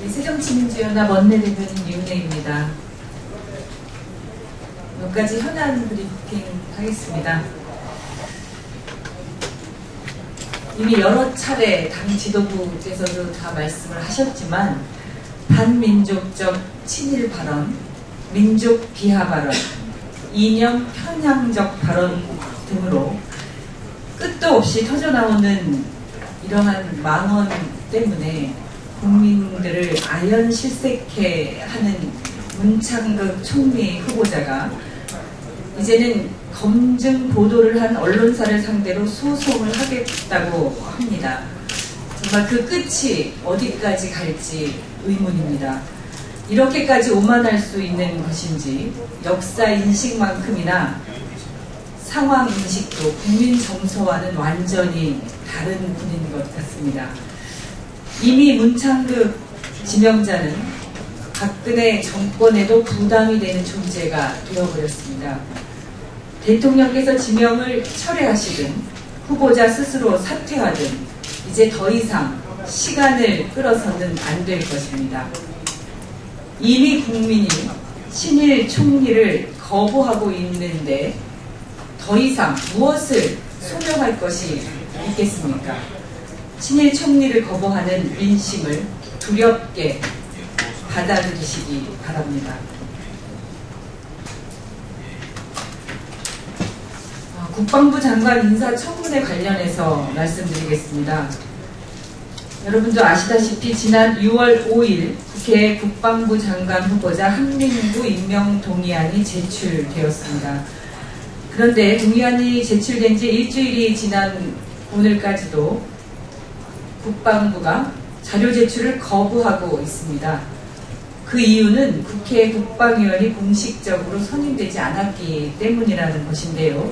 네, 새정치민주연합 원내대표님 윤혜입니다. 몇 가지 현안 브리핑 하겠습니다. 이미 여러 차례 당 지도부께서도 다 말씀을 하셨지만 반민족적 친일 발언, 민족 비하 발언, 이념 편향적 발언 등으로 끝도 없이 터져나오는 이러한 망언 때문에 국민들을 아연 실색해 하는 문창극 총리 후보자가 이제는 검증 보도를 한 언론사를 상대로 소송을 하겠다고 합니다. 정말 그 끝이 어디까지 갈지 의문입니다. 이렇게까지 오만할 수 있는 것인지 역사 인식만큼이나 상황 인식도 국민 정서와는 완전히 다른 분인 것 같습니다. 이미 문창극 지명자는 박근혜 정권에도 부담이 되는 존재가 되어버렸습니다. 대통령께서 지명을 철회하시든 후보자 스스로 사퇴하든 이제 더 이상 시간을 끌어서는 안 될 것입니다. 이미 국민이 친일 총리를 거부하고 있는데 더 이상 무엇을 소명할 것이 있겠습니까? 친일 총리를 거부하는 민심을 두렵게 받아들이시기 바랍니다. 어, 국방부 장관 인사 청문회 관련해서 말씀드리겠습니다. 여러분도 아시다시피 지난 6월 5일 국회 국방부 장관 후보자 한민구 임명 동의안이 제출되었습니다. 그런데 동의안이 제출된 지 일주일이 지난 오늘까지도 국방부가 자료 제출을 거부하고 있습니다. 그 이유는 국회 국방위원이 공식적으로 선임되지 않았기 때문이라는 것인데요.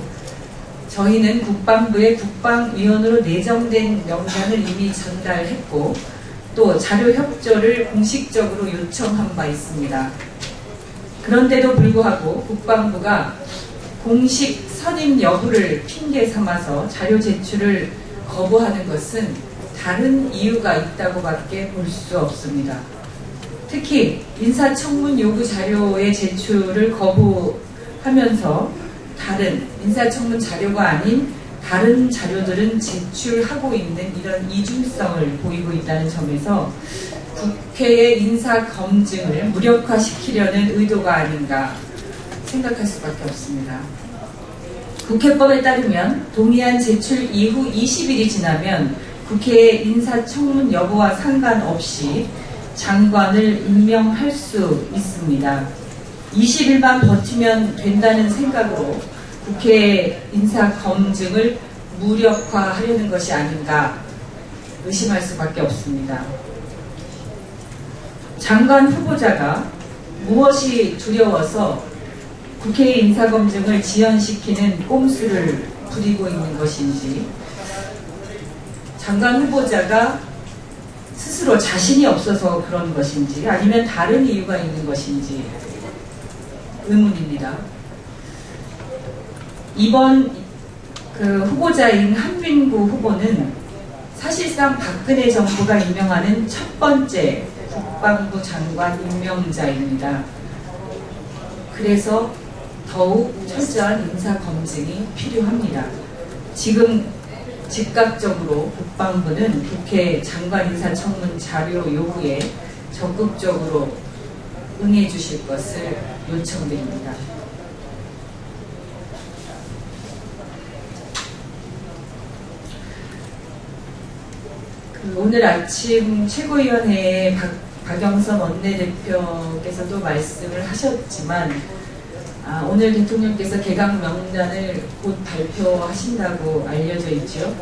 저희는 국방부에 국방위원으로 내정된 명단을 이미 전달했고 또 자료 협조를 공식적으로 요청한 바 있습니다. 그런데도 불구하고 국방부가 공식 선임 여부를 핑계 삼아서 자료 제출을 거부하는 것은 다른 이유가 있다고밖에 볼 수 없습니다. 특히 인사청문 요구 자료의 제출을 거부하면서 다른 인사청문 자료가 아닌 다른 자료들은 제출하고 있는 이런 이중성을 보이고 있다는 점에서 국회의 인사 검증을 무력화시키려는 의도가 아닌가 생각할 수밖에 없습니다. 국회법에 따르면 동의안 제출 이후 20일이 지나면 국회의 인사청문 여부와 상관없이 장관을 임명할 수 있습니다. 20일만 버티면 된다는 생각으로 국회 인사 검증을 무력화하려는 것이 아닌가 의심할 수밖에 없습니다. 장관 후보자가 무엇이 두려워서 국회 인사검증을 지연시키는 꼼수를 부리고 있는 것인지 장관 후보자가 스스로 자신이 없어서 그런 것인지 아니면 다른 이유가 있는 것인지 의문입니다. 이번 그 후보자인 한민구 후보는 사실상 박근혜 정부가 임명하는 첫 번째 국방부 장관 임명자입니다. 그래서 더욱 철저한 인사 검증이 필요합니다. 지금 즉각적으로 국방부는 국회 장관 인사청문 자료 요구에 적극적으로 응해 주실 것을 요청드립니다. 그 오늘 아침 최고위원회에 박, 박영선 원내대표께서도 말씀을 하셨지만 아, 오늘 대통령께서 개각 명단을 곧 발표하신다고 알려져 있죠.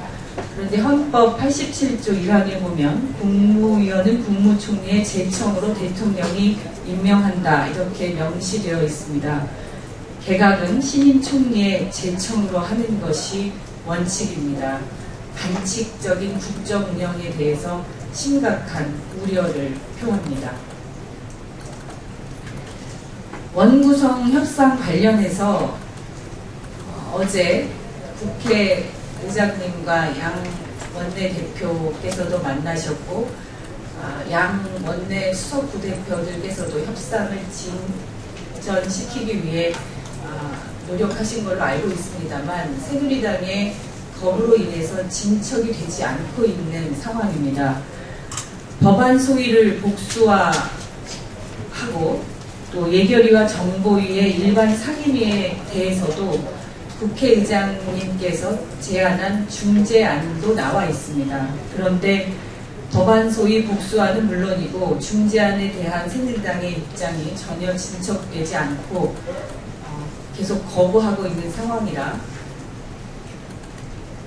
그런데 헌법 87조 1항에 보면 국무위원은 국무총리의 제청으로 대통령이 임명한다 이렇게 명시되어 있습니다. 개각은 신임 총리의 제청으로 하는 것이 원칙입니다. 반칙적인 국정 운영에 대해서 심각한 우려를 표합니다. 원구성 협상 관련해서 어제 국회 의장님과 양 원내대표께서도 만나셨고 아, 양 원내 수석 부대표들께서도 협상을 진전시키기 위해 아, 노력하신 걸로 알고 있습니다만 새누리당의 거부로 인해서 진척이 되지 않고 있는 상황입니다. 법안 소위를 복수화하고 또 예결위와 정보위의 일반 상임위에 대해서도 국회의장님께서 제안한 중재안도 나와 있습니다. 그런데 법안 소위 복수안은 물론이고 중재안에 대한 새누리당의 입장이 전혀 진척되지 않고 어, 계속 거부하고 있는 상황이라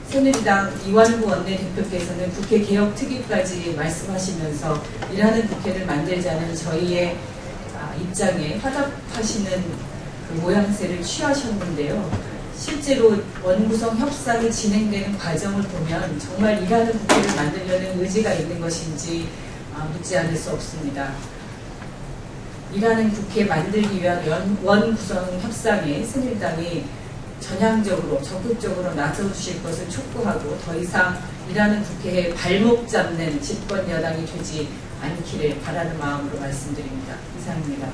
새누리당 이완구 원내대표께서는 국회 개혁 특위까지 말씀하시면서 일하는 국회를 만들자는 저희의 아, 입장에 화답하시는 그 모양새를 취하셨는데요. 실제로 원구성 협상이 진행되는 과정을 보면 정말 일하는 국회를 만들려는 의지가 있는 것인지 아, 묻지 않을 수 없습니다. 일하는 국회 만들기 위한 원- 원구성 협상에 새누리당이 전향적으로 적극적으로 나서주실 것을 촉구하고 더 이상 일하는 국회에 발목 잡는 집권 여당이 되지 않기를 바라는 마음으로 말씀드립니다. 이상입니다.